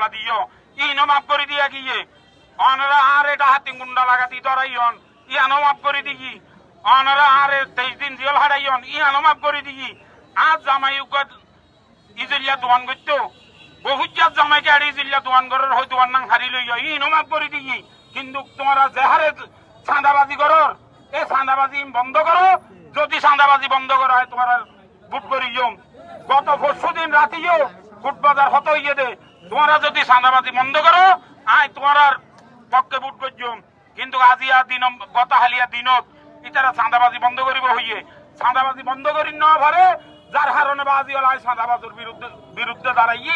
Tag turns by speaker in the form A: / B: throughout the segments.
A: ফেসলা দিও। ইনো মাফ করে দিয়া গিয়ে। অনরা আর এটা হাতি গুন্ডা লাগাতি ধরাইন ইয়ানো মাফ করে দিগি। অনরা আর তেইশ দিন জেল হারাইন ইয়ানো মাফ করে দিগি। আজ জামাই উগত ইজলিয়া দোয়ান করতো বহুত জাত জামাই গাড়ি ইজলিয়া দোয়ান করার হয় দোয়ান নাং হারি লই যাই ইনো মাফ করে দিগি। কিন্তু তোমরা জেহারে চাঁদাবাজি করর এই চাঁদাবাজি বন্ধ করো। যদি চাঁদাবাজি বন্ধ করা হয় তোমার বুট করি গত পরশু দিন রাতিও ফুট বাজার হত ইয়ে দে তোমরা যদি চাঁদাবাজি বন্ধ করো আই তোমার পক্ষে বুট করছম কিন্তু আজিয়া দিন গত হালিয়া দিনত ইতারা চাঁদাবাজি বন্ধ করিব হইয়ে। চাঁদাবাজি বন্ধ করি ন ভরে, যার কারণে বাজি হল আয় চাঁদাবাজের বিরুদ্ধে বিরুদ্ধে দাঁড়াই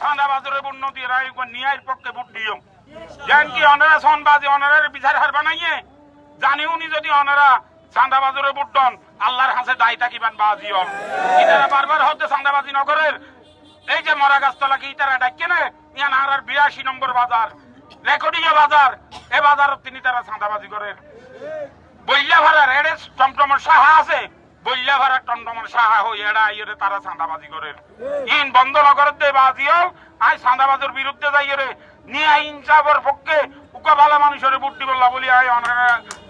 A: চাঁদাবাজের উন্নতি রায় নিয়ার পক্ষে বুট দিও যেন কি অনারা সনবাজি, অনারের বিচার হার বানাইয়ে? জানি উনি যদি অনারা চাঁদাবাজরে বুটন আল্লাহর হাতে দায় থাকিবেন বাজি হল ইতারা বারবার হতে চাঁদাবাজি নগরের এই যে মরা গাছতলা কি তারা ডাকে না? ইয়ান আর বিরাশি নম্বর বাজার। রেকর্ডিং বাজার। এ বাজার তিনি তারা চাঁদাবাজি করেন। বইলা ভাড়ার এড়ে টমটমর সাহা আছে। বইলা ভাড়া টমটমর সাহা হই এড়া ইয়ে তারা চাঁদাবাজি করেন। ইন বন্ধ নগরের দে বাজিও আই চাঁদাবাজের বিরুদ্ধে যাই রে নিয়ে ইনসাফের পক্ষে উকা ভালো মানুষের বুদ্ধি বললা বলি আই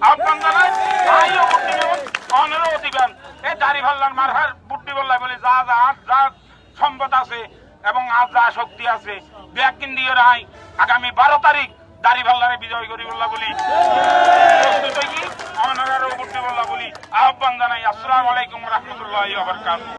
A: আহ্বান জানাই আইও বুদ্ধি অনেরও দিবেন। এই দাড়ি ভাল্লার মারহার বুদ্ধি বললা বলি, যা যা যা সম্পদ আছে এবং আজা শক্তি আছে। ব্যাকিন দিয়ে রাই আগামী বারো তারিখ দাড়ি ভাল্লারে বিজয় করি বললা বলি বলি। আহ্বান জানাই, আসসালামু আলাইকুম রহমতুল্লাহ